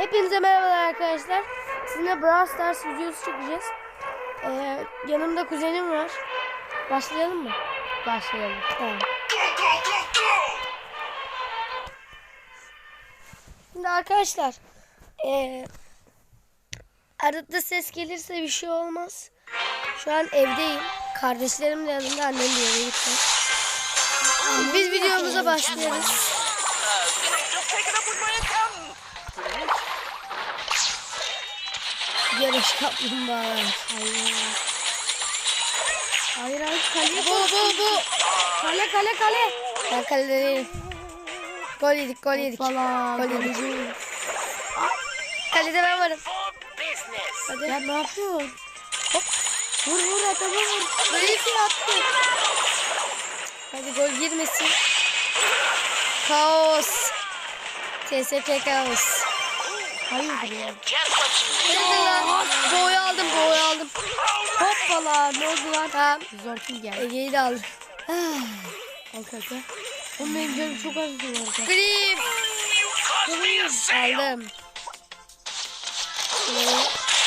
Hepinize merhabalar arkadaşlar. Sizinle Brawl Stars videosu çekeceğiz. Ee, yanımda kuzenim var. Başlayalım mı? Başlayalım. Tamam. Şimdi arkadaşlar ee, arada ses gelirse bir şey olmaz. Şu an evdeyim. Kardeşlerim de yanımda annem de eve. Biz videomuza başlıyoruz. Yarış kaplumbağalar. Hayır. Hayır hayır kale. Bu bu bu. Kale kale kale. Ben kalede değilim. Gol yedik gol yedik. Gol yedik. Kalede ben varım. Hadi. Ya ne yapıyorsun? Hop. Vur vur adamı vur. Reisi attı. Hadi gol girmesin. Kaos. TSP kaos. Lan. Boğu aldım boğu aldım. Hoppala ne oldu lan? Tamam. Zor kim geldi? Ege'yi de aldım. Al kaka. Oğlum benim canım çok az me a sale. Aldım.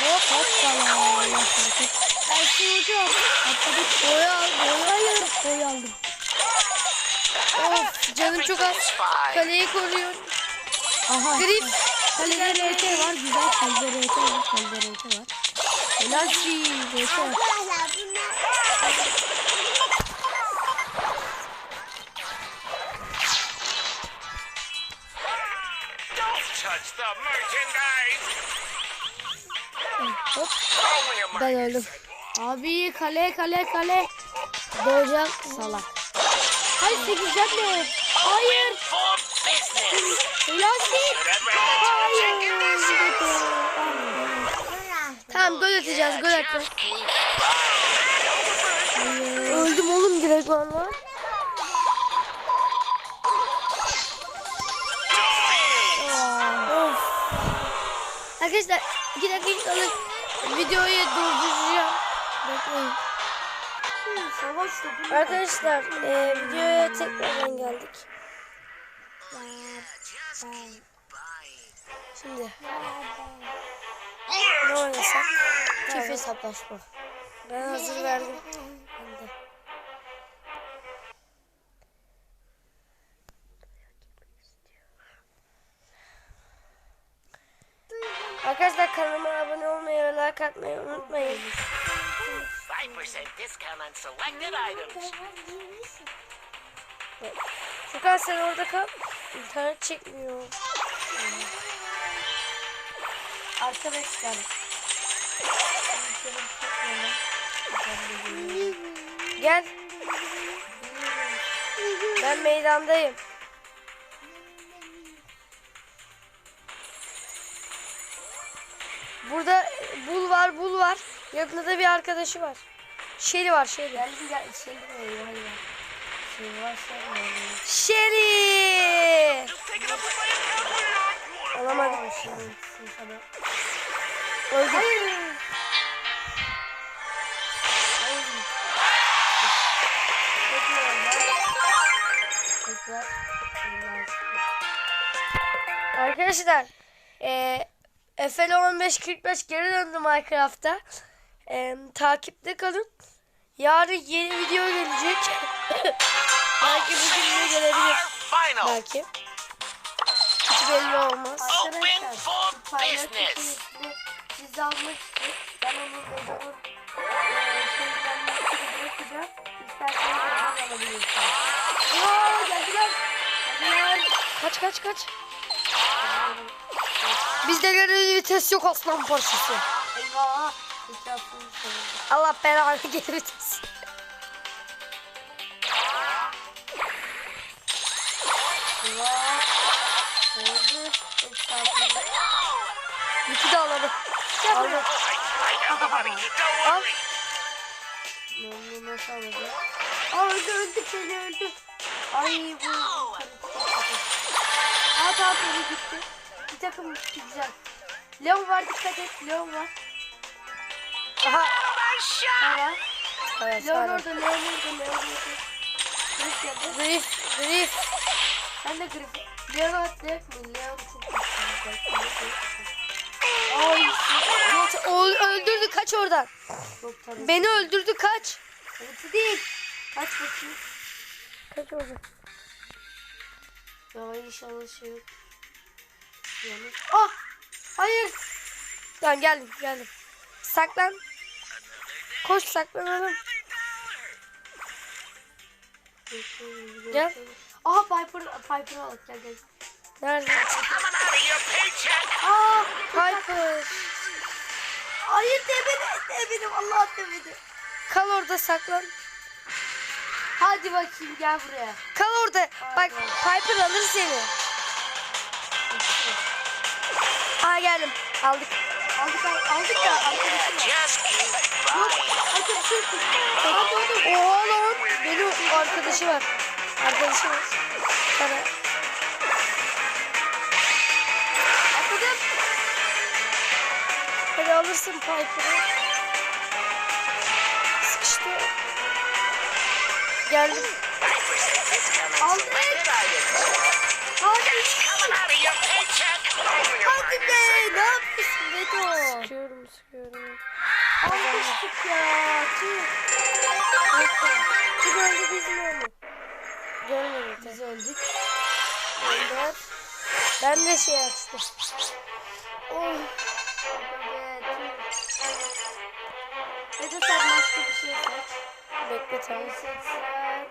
Hop hoppala. Ben şimdi hocam. Atladık. Boyu al. Boyu hayır. Boyu aldım. Of canım çok az. Kaleyi koruyor. Aha. Grif. Kalede RT var. Güzel kalede RT var. Kalede RT var. Helal olsun. RT var. Don't touch the merchandise. Hop. Ben öldüm. Abi kale kale kale. Doğacağım. Salak. Hayır sekizden de. Hayır. For business. Helal olsun. Atacağız. Gol atacağız. Öldüm oğlum direkt valla. Arkadaşlar iki dakika kalın. Videoyu durduracağım. Bekleyin. Savaş topu. Arkadaşlar e, videoya tekrardan geldik. Şimdi? Çift hesaplaşma. Ben hazır verdim. Ben de. Arkadaşlar kanalıma abone olmayı ve like atmayı unutmayın. 5% discount on selected items. Furkan sen orada kal. İnternet çekmiyor. Arkadaşlar. Gel. Ben meydandayım. Burada bul var, bul var. Yakında da bir arkadaşı var. Şeli var, Şeli. Geldim gel. Hayır. Take it up with my accountant. Alamadım. Sana. Öldü. Arkadaşlar eee Efe'yle 15.45 geri döndü Minecraft'ta. Eee, takipte kalın. Yarın yeni video gelecek. Belki bugün de gelebilir. Belki. Hiç belli olmaz. Open for business. Siz almak için ben onu Vedat'ın bırakacağım. İsterseniz oradan alabilirsiniz. Aa, geldiler. Geldiler. Kaç kaç kaç. Bizde geri vites yok aslan parçası. Eyvah. Allah belanı geri vites. Yükü de alalım. Money. Don't Al. Bunu nasıl alacağız? Öldü öldü öldü. Ay bu. At at öyle gitti. Bir takım güzel. Leon var dikkat et. Leon var. Aha. Aha. Evet, Leon orada Leon orada Leon orada. Grif geldi. Grif. Grif. Ben de Grif. Leon atlayak mı? Leon çok güçlü. Ay. Öldürdü kaç oradan. Çok. Beni öldürdü kaç. Evet değil. Kaç bakayım. Kaç oradan. Ya inşallah şey yok. Yani. Ah! Hayır. Tamam geldim geldim. Saklan. Koş saklanalım. Gel. Aha Piper, Piper al gel gel. Nerede? Aa! Piper. Hayır demedi. Demedi. Allah demedi. Kal orada saklan. Hadi bakayım gel buraya. Kal orada. Bak Piper alır seni. Aa geldim. Aldık. Aldık al- aldık ya arkadaşım. Yok right. arkadaşım. Oha lan. Benim arkadaşı var. Arkadaşı var. Kara. Hadi alırsın Piper'ı. Sıkıştı. Geldim. Of Hadi. Hadi be. Ne yapıyorsun Beto? Sıkıyorum sıkıyorum. Almıştık ya. Tüh. Kim öldü biz mi öldük? Görmedik. Biz öldük. Önder. Ben de şey açtım. Oh. Tüh. Beto sen başka bir şey seç. Bekle tamam. Ne seçsen?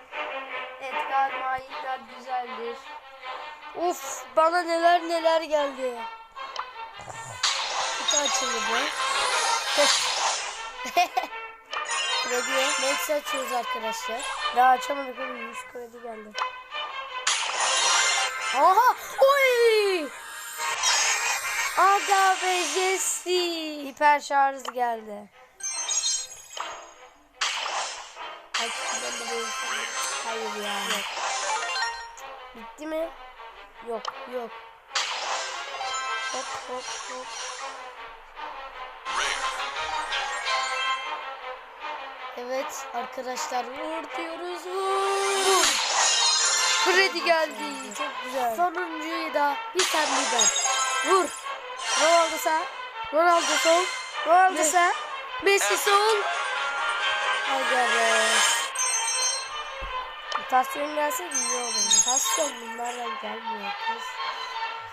Edgar Mayınlar güzeldir. Uf bana neler neler geldi. Kutu açıldı bu. Krediye. Neyse açıyoruz arkadaşlar. Daha açamadık oğlum 100 kredi geldi. Aha! Oy! Be Jesse. Hiper şarj geldi. Hayır ya. Yok. Bitti mi? Yok yok. Hop hop hop. Evet arkadaşlar vur diyoruz vur. Kredi geldi çok güzel. Sonuncuyu da bir tane birden. Vur. Ronaldo sağ. Ronaldo sol. Ronaldo sağ. Messi sol. Hadi be. Mutasyon gelse iyi olur. Mutasyon bunlardan gelmiyor kız.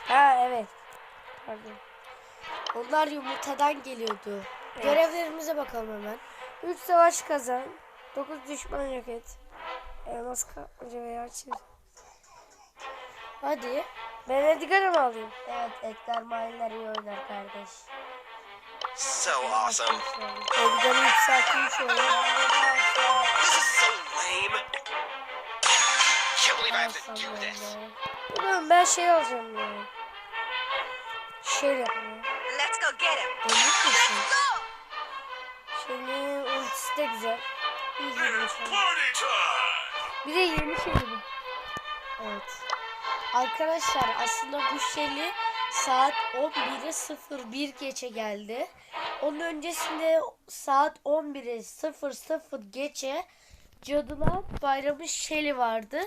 Ha evet. Pardon. Onlar yumurtadan geliyordu. Görevlerimize bakalım hemen. 3 savaş kazan. 9 düşman yok et. Elmas kapmaca veya çiz. Hadi. Ben Edgar'ı mı alayım? Evet Edgar Mayınlar iyi oynar kardeş. So awesome. Edgar'ı yükselteyim şöyle. This is so lame. Can't believe I have to do this. Ulan ben şey alacağım ya. Şey yapayım. Let's go get him. Emin misin? Şeyin ultisi de güzel. İyi girmiş. Party time. Bir de yeni şey bu. Evet. Arkadaşlar aslında bu şeli saat 11'e 01 geçe geldi. Onun öncesinde saat 11'e 00 geçe Cadılar Bayramı şeli vardı.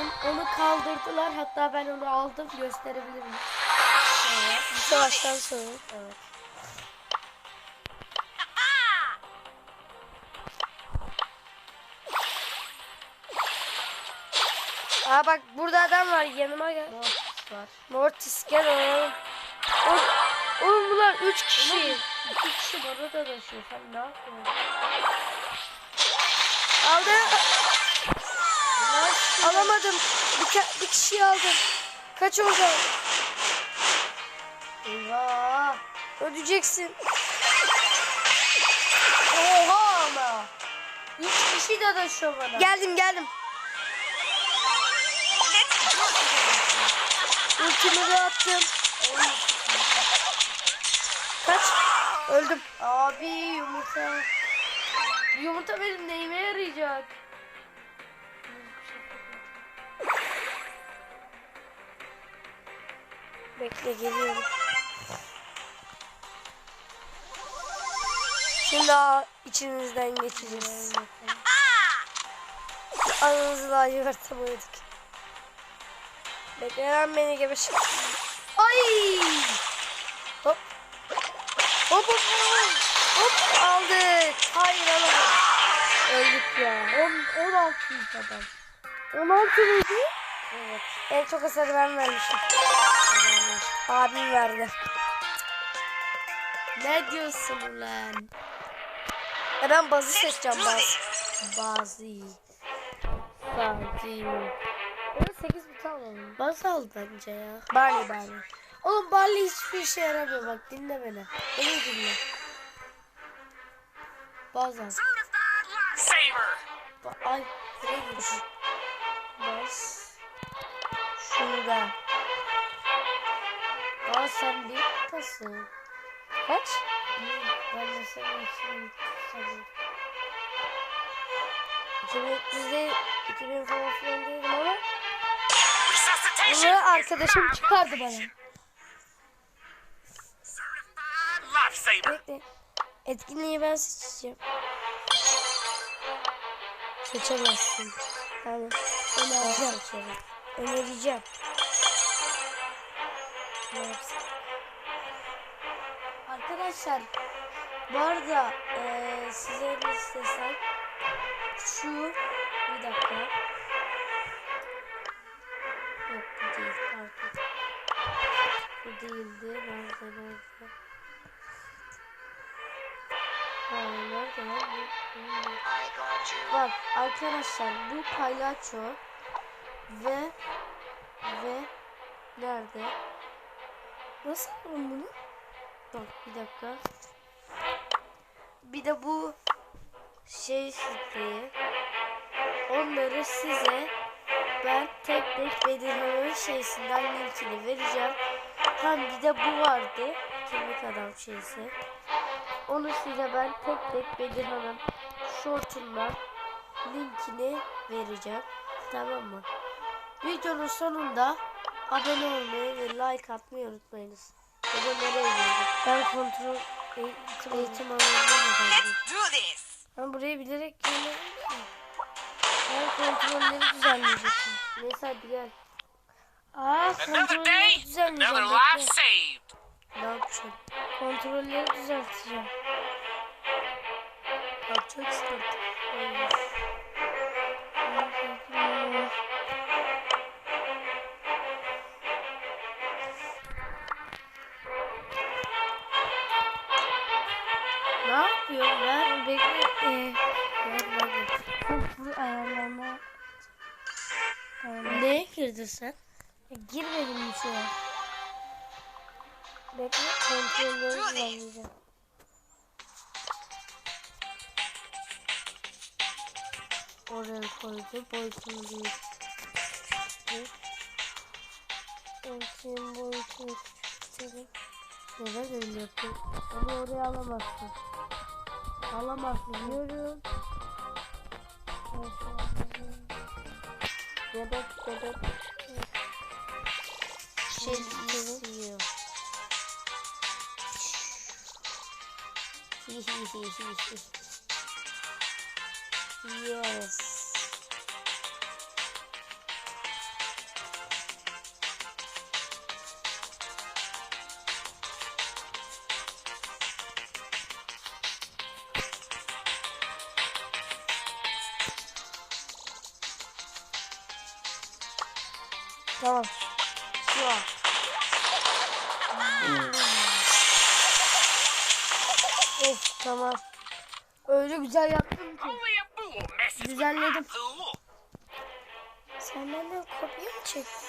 On- Onu kaldırdılar. Hatta ben onu aldım. Gösterebilirim. Evet. Savaştan sonra. Evet. Aa bak burada adam var yanıma gel. Mortis var. Mortis gel oğlum. Oğlum, bunlar 3 kişi. İki kişi bana da taşıyor. Sen ne yapıyorsun? Aldı. Alamadım. Bir, bir kişiyi aldım. Kaç oldu? Eyvah. Ödeyeceksin. Oha ama. Üç kişi de taşıyor bana. Geldim geldim. Ultimi de attım. Kaç? Öldüm. Abi yumurta. Yumurta benim neyime yarayacak? Bekle geliyorum. Şimdi daha içinizden geçeceğiz. Anınızı laciverte boyadık. Bekle lan beni gebeş. Ay! Hop. Hop hop hop. Hop aldık. Hayır alamadık. Öldük ya. 10, 16 adam. 16 mıydı? Evet. En çok hasarı ben vermişim. Abim verdi. Ne diyorsun ulan? E ben bazı seçeceğim bazı. Bazı. Bazı. Onu 8 bit alalım. Baz al bence ya. Barley Barley. Oğlum Barley hiçbir işe yaramıyor bak dinle beni. Beni dinle. Baz al. Ba- Ay buraya gir. Baz. Şurada. Aa sen bir kutasın. Kaç? Ben de senin için sanırım. 2300 değil, 2000 falan filan değilim ama. Bunu arkadaşım çıkardı bana. Bekle. Etkinliği ben seçeceğim. Seçemezsin. Yani önereceğim. Önereceğim. Ne yapsın? Arkadaşlar bu arada eee size ne istesem şu bir dakika bu değildi nerede nerede ha nerede lan bak arkadaşlar bu palyaço ve ve nerede nasıl aldım bunu Bak bir dakika. Bir de bu şey siteyi. Onları size ben tek tek Bedirhan'ın şeysinden linkini vereceğim. Hem bir de bu vardı. Kemik adam şeysi. Onu size ben tek tek Bedirhan'ın shortundan linkini vereceğim. Tamam mı? Videonun sonunda abone olmayı ve like atmayı unutmayınız. Ya da nereye gidiyoruz? Ben kontrol eğitim, alanına mı geldik? Do this. Ben buraya bilerek gelmedim. Ben kontrolleri düzenleyecektim. Neyse hadi gel. Aa kontrolleri düzenleyeceğim. Ne yapacağım? Kontrolleri düzelteceğim. Yapacaksın. Ne yapıyor ben? Bekle. E, Ver bana. bu, bu ayarlarına ayarlar. Neye girdin sen? E, girmedim bir şeye. Bekle kontrolleri düzenleyeceğim. Oraya koydum. Boyutunu büyüttüm. Ölçeyim boyutunu küçültelim. Neden öyle yapıyorsun? Onu oraya alamazsın. Alamazsın. Biliyorum. Bebek bebek. Şey istiyor. yes. Of tamam. Öyle güzel yaptın ki. Düzenledim. Sen benden kopya mı çektin?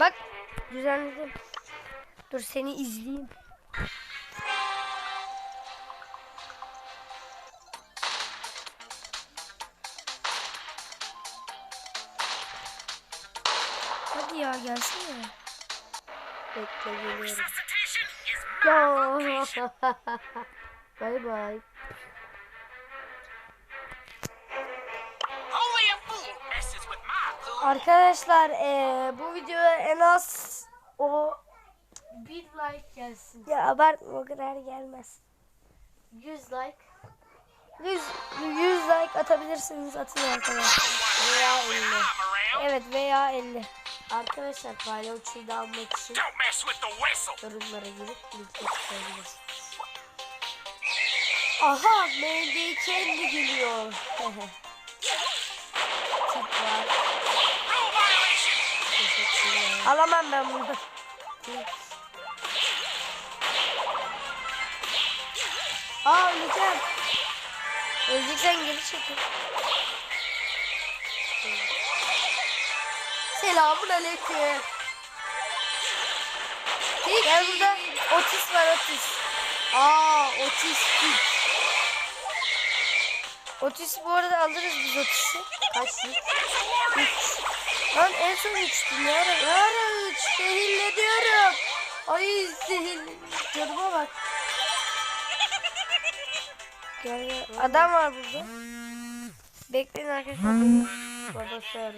Bak düzenledim. Dur seni izleyeyim. Hadi ya gelsene. Bekle geliyorum. My pool. Arkadaşlar eee, bu videoya en az o Bir like gelsin. ya abartma o kadar gelmez. 100 like. 100, 100 like atabilirsiniz atın arkadaşlar. Veya 50. I'm around. Evet veya 50. Arkadaşlar palyaçoyu da almak için yorumlara girip linkleri tıklayabilirsiniz. Aha Mandy kendi geliyor. Teşekkürler. Alamam ben bunu. Aa öleceğim. Öleceksen geri çekil. Selamun aleyküm. Gel burada otis var otis. Aa otistik. Otis bu arada alırız biz otisi. Kaç yıl? Lan en son uçtum ya. Ara üç zehirleniyorum. Ay zehir. Canıma bak. Gel gel. Adam var burada. Bekleyin arkadaşlar. Babası arıyor.